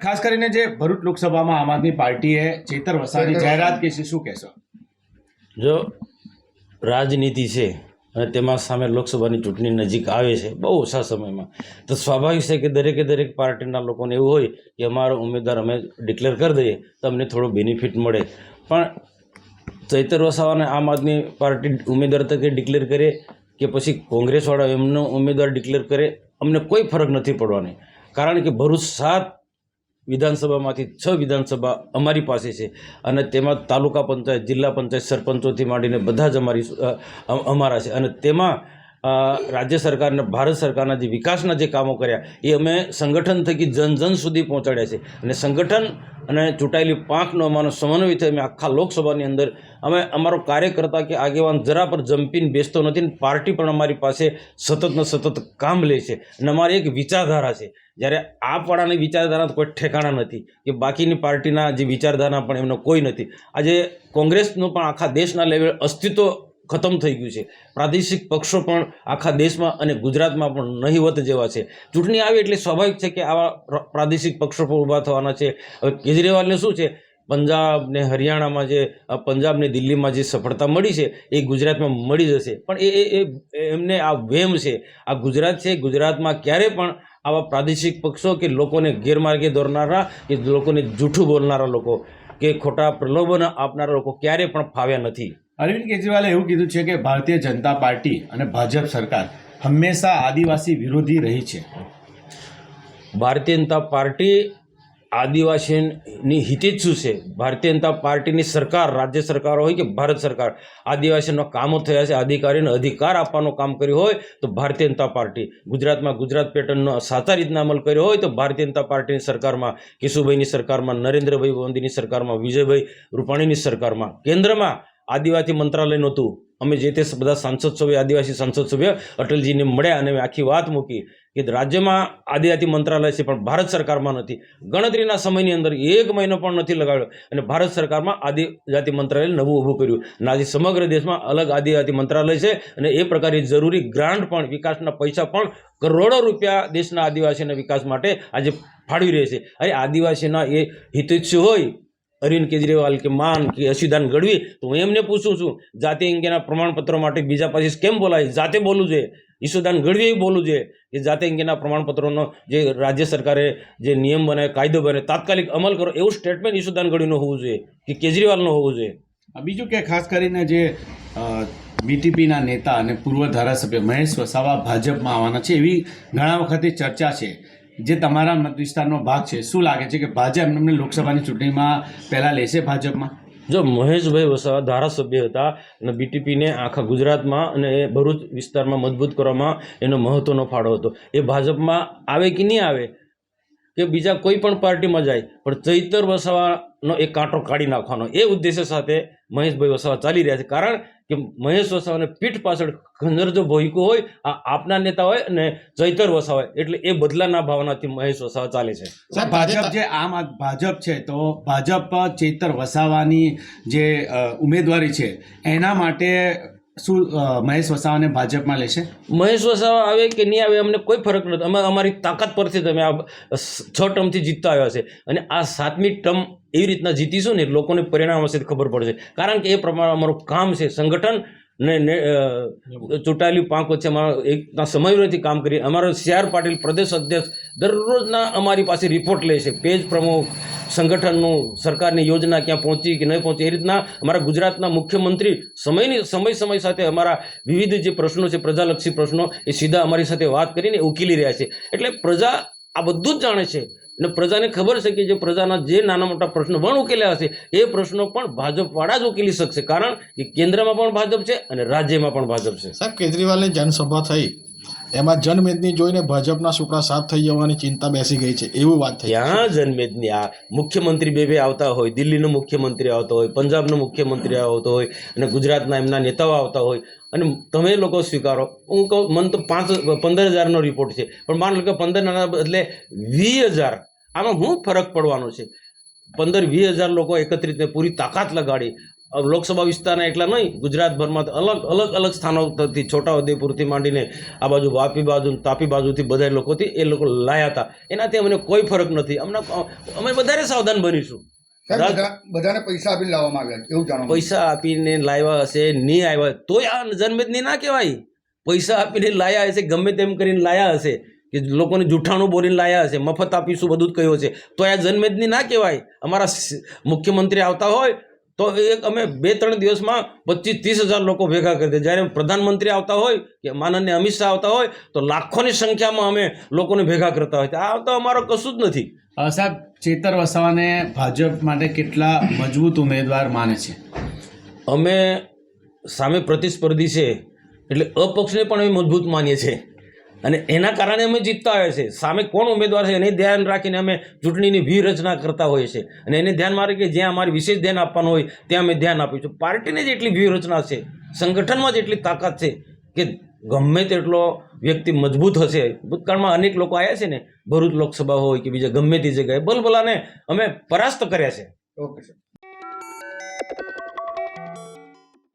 ખાસ કરીને જે ભરૂચ લોકસભામાં આમ આદમી પાર્ટીએ ચેતર વસાવાની જાહેરાત કે છે શું કહેશો? જો રાજનીતિ છે અને તેમાં સામે લોકસભાની ચૂંટણી નજીક આવે છે બહુ ઓછા સમયમાં તો સ્વાભાવિક છે કે દરેકે દરેક પાર્ટીના લોકોને એવું હોય કે અમારો ઉમેદવાર અમે ડિક્લેર કરી દઈએ તો અમને થોડો બેનિફિટ મળે. પણ ચૈતર વસાવાને આમ આદમી પાર્ટી ઉમેદવાર તરીકે ડિક્લેર કરે કે પછી કોંગ્રેસવાળા એમનો ઉમેદવાર ડિક્લેર કરે અમને કોઈ ફરક નથી પડવાની. કારણ કે ભરૂચ સાત વિધાનસભામાંથી છ વિધાનસભા અમારી પાસે છે અને તેમાં તાલુકા પંચાયત, જિલ્લા પંચાયત સરપંચોથી માંડીને બધા જ અમારી અમારા છે. અને તેમાં રાજ્ય સરકારને, ભારત સરકારના જે વિકાસના જે કામો કર્યા, એ અમે સંગઠન થકી જન જન સુધી પહોંચાડ્યા છે. અને સંગઠન અને ચૂંટાયેલી પાંખનો અમારો સમન્વય થઈ અમે આખા લોકસભાની અંદર, અમે અમારો કાર્યકર્તા કે આગેવાન જરા પર જંપીને બેસતો નથી ને પાર્ટી પણ અમારી પાસે સતતને સતત કામ લે છે. અને અમારી એક વિચારધારા છે. જ્યારે આ પાડાની વિચારધારા કોઈ ઠેકાણા નથી. કે બાકીની પાર્ટીના જે વિચારધારા પણ એમનો કોઈ નથી. આજે કોંગ્રેસનું પણ આખા દેશના લેવલ અસ્તિત્વ ખતમ થઈ ગયું છે. પ્રાદેશિક પક્ષો પણ આખા દેશમાં અને ગુજરાતમાં પણ નહીવત જેવા છે. ચૂંટણી આવી એટલે સ્વાભાવિક છે કે આવા પ્ર- પ્રાદેશિક પક્ષો પણ ઊભા થવાના છે. હવે કેજરીવાલને શું છે? પંજાબ ને હરિયાણામાં જે પંજાબ ને દિલ્હીમાં જે સફળતા મળી છે, એ ગુજરાતમાં મળી જશે. પણ એ એ, એમને આ વેમ છે. આ ગુજરાત છે, ગુજરાતમાં ક્યારે પણ આવા પ્રાદેશિક પક્ષો કે લોકોને ગેરમાર્ગે દોરનારા કે લોકોને જૂઠું બોલનારા લોકો કે ખોટા પ્રલોભન આપનારા લોકો ક્યારે પણ ફાવ્યા નથી. અરવિંદ કેજરીવાલે એવું કીધું છે કે ભારતીય જનતા પાર્ટી અને ભાજપ સરકાર હંમેશા આદિવાસી વિરોધી રહી છે. ભારતીય જનતા પાર્ટી આદિવાસીની હિતેચ્છુ છે? ભારતીય જનતા પાર્ટીની સરકાર, રાજ્ય સરકારો હોય કે ભારત સરકાર, આદિવાસીનો કામો થયા છે, અધિકારીને અધિકાર આપવાનું કામ કર્યું હોય તો ભારતીય જનતા પાર્ટી. ગુજરાતમાં ગુજરાત પેટર્નનો સાચા રીતના અમલ કર્યો હોય તો ભારતીય જનતા પાર્ટીની સરકારમાં, કેશુભાઈની સરકારમાં, નરેન્દ્રભાઈ મોદીની સરકારમાં, વિજયભાઈ રૂપાણીની સરકારમાં, કેન્દ્રમાં આદિવાસી મંત્રાલય નહોતું. અમે જે તે બધા સાંસદ સભ્ય, આદિવાસી સાંસદ સભ્ય અટલજીને મળ્યા અને આખી વાત મૂકી કે રાજ્યમાં આદિવાસી મંત્રાલય છે, પણ ભારત સરકારમાં નથી. ગણતરીના સમયની અંદર એક મહિનો પણ નથી લગાડ્યો અને ભારત સરકારમાં આદિજાતિ મંત્રાલય નવું ઊભું કર્યું. અને આજે સમગ્ર દેશમાં અલગ આદિજાતિ મંત્રાલય છે અને એ પ્રકારે જરૂરી ગ્રાન્ટ પણ, વિકાસના પૈસા પણ કરોડો રૂપિયા દેશના આદિવાસીના વિકાસ માટે આજે ફાળવી રહે છે. અરે આદિવાસીના એ હિતેચ્છુ હોય અરવિંદ કેજરીવાલ કે માન કે અસિદાન ગઢવી તો હું એમને પૂછું છું, જાતિ અંગેના પ્રમાણપત્રો માટે બીજા પાસે કેમ બોલાય? જાતે બોલવું જોઈએ. ઈશુદાન ગઢવીએ બોલવું જોઈએ કે જાતિ અંગેના પ્રમાણપત્રોનો જે રાજ્ય સરકારે જે નિયમ બને કાયદો બને તાત્કાલિક અમલ કરો, એવું સ્ટેટમેન્ટ ઈશુદાન ગઢવીનું હોવું જોઈએ કે કેજરીવાલનું હોવું જોઈએ. બીજું કે ખાસ કરીને જે બીટીપીના નેતા અને પૂર્વ ધારાસભ્ય મહેશ વસાવા ભાજપમાં આવવાના છે એવી ઘણા વખતે ચર્ચા છે. જે તમારા મત વિસ્તારનો ભાગ છે, શું લાગે છે કે ભાજપ એમને લોકસભાની ચૂંટણીમાં પહેલાં લેશે ભાજપમાં? જો મહેશભાઈ વસાવા ધારાસભ્ય હતા અને બીટીપીને આખા ગુજરાતમાં અને એ ભરૂચ વિસ્તારમાં મજબૂત કરવામાં એનો મહત્ત્વનો ફાળો હતો. એ ભાજપમાં આવે કે નહીં આવે? કે બીજા કોઈ પણ પાર્ટીમાં જાય, પણ ચૈતર વસાવાનો એક કાંટો કાઢી નાખવાનો. એ ઉદ્દેશ્ય સાથે મહેશભાઈ વસાવા ચાલી રહ્યા છે. કારણ કે મહેશ વસાવાને પીઠ પાછળ ખંજર જો ભોયકું હોય આ આપના નેતા હોય અને ચૈતર વસાવા હોય. એટલે એ બદલાના ભાવનાથી મહેશ વસાવા ચાલે છે. સાહેબ ભાજપ જે આમ ભાજપ છે તો ભાજપ ચેતર વસાવાની જે ઉમેદવારી છે એના માટે શું મહેશ વસાવાને ભાજપમાં લેશે મહેશ વસાવા આવે કે નહીં આવે અમને કોઈ ફરક નથી. અમે, અમારી તાકાત પરથી તમે આ છ ટર્મથી જીતતા આવ્યા છે. અને આ સાતમી ટર્મ એવી રીતના જીતીશું ને લોકોને પરિણામ હશે ખબર પડશે. કારણ કે એ પ્રમાણે અમારું કામ છે સંગઠન ને ચૂંટાયેલી પાંખ વચ્ચે અમારા એકના સમયથી કામ કરી. અમારો સી આર પાટીલ પ્રદેશ અધ્યક્ષ દરરોજના અમારી પાસે રિપોર્ટ લે છે. પેજ પ્રમુખ સંગઠનનું સરકારની યોજના ક્યાં પહોંચી કે નહીં પહોંચી, એ રીતના અમારા ગુજરાતના મુખ્યમંત્રી સમયની, સમય સમય સાથે અમારા વિવિધ જે પ્રશ્નો છે, પ્રજાલક્ષી પ્રશ્નો, એ સીધા અમારી સાથે વાત કરીને ઉકેલી રહ્યા છે. એટલે પ્રજા આ બધું જ જાણે છે. અને પ્રજાને ખબર છે કે જે પ્રજાના જે નાના મોટા પ્રશ્નો પણ ઉકેલ્યા હશે, એ પ્રશ્નો પણ ભાજપવાળા જ ઉકેલી શકશે. કારણ કે કેન્દ્રમાં પણ ભાજપ છે અને રાજ્યમાં પણ ભાજપ છે. સાહેબ, કેજરીવાલની જનસભા થઈ. એમાં જનમેદની જોઈને ભાજપના સુપડા સાફ થઈ જવાની ચિંતા બેસી ગઈ છે. એવું વાત થઈ ત્યાં જનમેદની? આ મુખ્યમંત્રી બે બે આવતા હોય, દિલ્હીનો મુખ્યમંત્રી આવતો હોય, પંજાબનો મુખ્યમંત્રી આવતો હોય અને ગુજરાતના એમના નેતાઓ આવતા હોય. અને તમે લોકો સ્વીકારો. હું કહું, મન તો પાંચ, પંદર હજારનો રિપોર્ટ છે. પણ માન લો કે પંદરના બદલે વીસ હજાર. આમાં શું ફરક પડવાનો છે. પંદર, વીસ હજાર લોકો એકત્રિત પૂરી તાકાત લગાડી લોકસભા વિસ્તારના એટલા નહીં ગુજરાતભરમાં અલગ અલગ અલગ સ્થાનોથી છોટાઉદેપુરથી માંડીને આ બાજુ વાપી બાજુ તાપી બાજુથી બધા લોકોથી એ લોકો લાયા હતા. એનાથી અમને કોઈ ફરક નથી. અમને અમે વધારે સાવધાન બનીશું. બધાને પૈસા આપીને લાવવામાં આવ્યા એવું જાણો પૈસા આપીને લાવ્યા હશે નહીં આવ્યા તોય આ જન્મદિન ના કહેવાય. પૈસા આપીને લાયા હશે ગમે તેમ કરીને લાયા હશે. કે લોકોને જૂઠાણું બોલીને લાયા હશે મફત આપીશું બધું જ કહ્યું હશે. તો આ જન્મદિન ના કહેવાય. અમારા મુખ્યમંત્રી આવતા હોય તો એક અમે બે ત્રણ દિવસમાં પચીસ ત્રીસ હજાર લોકો ભેગા કરી દે. જ્યારે પ્રધાનમંત્રી આવતા હોય કે માનન્ય અમિત શાહ આવતા હોય તો લાખોની સંખ્યામાં અમે લોકોને ભેગા કરતા હોય. આ તો અમારો કશું જ નથી. સાહેબ ચેતર વસાવાને ભાજપ માટે કેટલા મજબૂત ઉમેદવાર માને છે? અમે સામે પ્રતિસ્પર્ધી છે એટલે અપક્ષને પણ અમે મજબૂત માનીએ છીએ. અને એના કારણે અમે જીતતા હોઈએ છીએ સામે કોણ ઉમેદવાર છે એને ધ્યાન રાખીને અમે ચૂંટણીની વ્યૂહરચના કરતા હોઈએ છીએ અને એને ધ્યાનમાં રાખી કે જ્યાં અમારે વિશેષ ધ્યાન આપવાનું હોય, ત્યાં અમે ધ્યાન આપીએ છીએ. પાર્ટીને જ એટલી વ્યૂહરચના છે. સંગઠનમાં જ એટલી તાકાત છે કે ગમે તેટલો વ્યક્તિ મજબૂત હશે. ભૂતકાળમાં અનેક લોકો આવ્યા છે ને, ભરૂચ લોકસભા હોય કે બીજા ગમે તે જગ્યાએ ભલભલાને અમે પરાસ્ત કર્યા છે. Okay sir